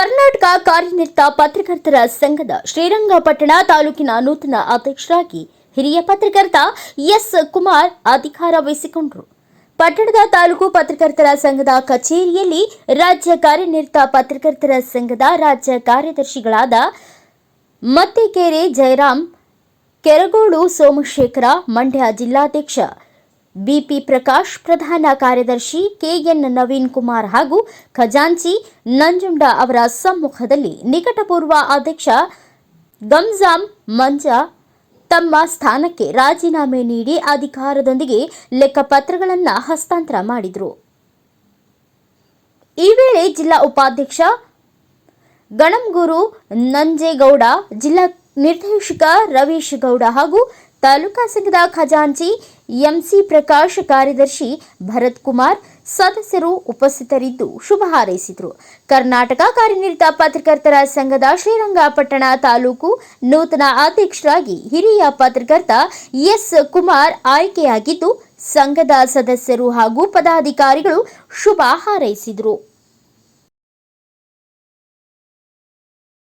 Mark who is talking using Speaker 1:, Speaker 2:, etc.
Speaker 1: ಕರ್ನಾಟಕ ಕಾರ್ಯನಿರತ ಪತ್ರಕರ್ತರ ಸಂಘದ ಶ್ರೀರಂಗಪಟ್ಟಣ ತಾಲೂಕಿನ ನೂತನ ಅಧ್ಯಕ್ಷರಾಗಿ ಹಿರಿಯ ಪತ್ರಕರ್ತ ಎಸ್ ಕುಮಾರ್ ಅಧಿಕಾರ ವಹಿಸಿಕೊಂಡರು. ಪಟ್ಟಣದ ತಾಲೂಕು ಪತ್ರಕರ್ತರ ಸಂಘದ ಕಚೇರಿಯಲ್ಲಿ ರಾಜ್ಯ ಕಾರ್ಯನಿರತ ಪತ್ರಕರ್ತರ ಸಂಘದ ರಾಜ್ಯ ಕಾರ್ಯದರ್ಶಿಗಳಾದ ಮತ್ತಿಕೆರೆ ಜಯರಾಮ್, ಕೆರಗೋಡು ಸೋಮಶೇಖರ, ಮಂಡ್ಯ ಜಿಲ್ಲಾಧ್ಯಕ್ಷ ಬಿಪಿ ಪ್ರಕಾಶ್ ಪ್ರಧಾನ ಕಾರ್ಯದರ್ಶಿ ಕೆಎನ್ ನವೀನ್ ಕುಮಾರ್ ಹಾಗೂ ಖಜಾಂಚಿ ನಂಜುಂಡ ಅವರ ಸಮ್ಮುಖದಲ್ಲಿ ನಿಕಟಪೂರ್ವ ಅಧ್ಯಕ್ಷ ಗಂಜಾಮ್ ಮಂಜಾ ತಮ್ಮ ಸ್ಥಾನಕ್ಕೆ ರಾಜೀನಾಮೆ ನೀಡಿ ಅಧಿಕಾರದೊಂದಿಗೆ ಲೆಕ್ಕಪತ್ರಗಳನ್ನು ಹಸ್ತಾಂತರ ಮಾಡಿದರು. ಈ ವೇಳೆ ಜಿಲ್ಲಾ ಉಪಾಧ್ಯಕ್ಷ ಗಣಂಗೂರು ನಂಜೇಗೌಡ, ಜಿಲ್ಲಾ ನಿರ್ದೇಶಕ ರವೀಶ್ ಗೌಡ ಹಾಗೂ ತಾಲೂಕಾ ಸಂಘದ ಖಜಾಂಚಿ ಎಂಸಿ ಪ್ರಕಾಶ್ ಕಾರ್ಯದರ್ಶಿ ಭರತ್ ಕುಮಾರ್ ಸದಸ್ಯರು ಉಪಸ್ಥಿತರಿದ್ದು ಶುಭ ಹಾರೈಸಿದರು. ಕರ್ನಾಟಕ ಕಾರ್ಯನಿರತ ಪತ್ರಕರ್ತರ ಸಂಘದ ಶ್ರೀರಂಗಪಟ್ಟಣ ತಾಲೂಕು ನೂತನ ಅಧ್ಯಕ್ಷರಾಗಿ ಹಿರಿಯ ಪತ್ರಕರ್ತ ಎಸ್ ಕುಮಾರ್ ಆಯ್ಕೆಯಾಗಿದ್ದು, ಸಂಘದ ಸದಸ್ಯರು ಹಾಗೂ ಪದಾಧಿಕಾರಿಗಳು ಶುಭ ಹಾರೈಸಿದರು.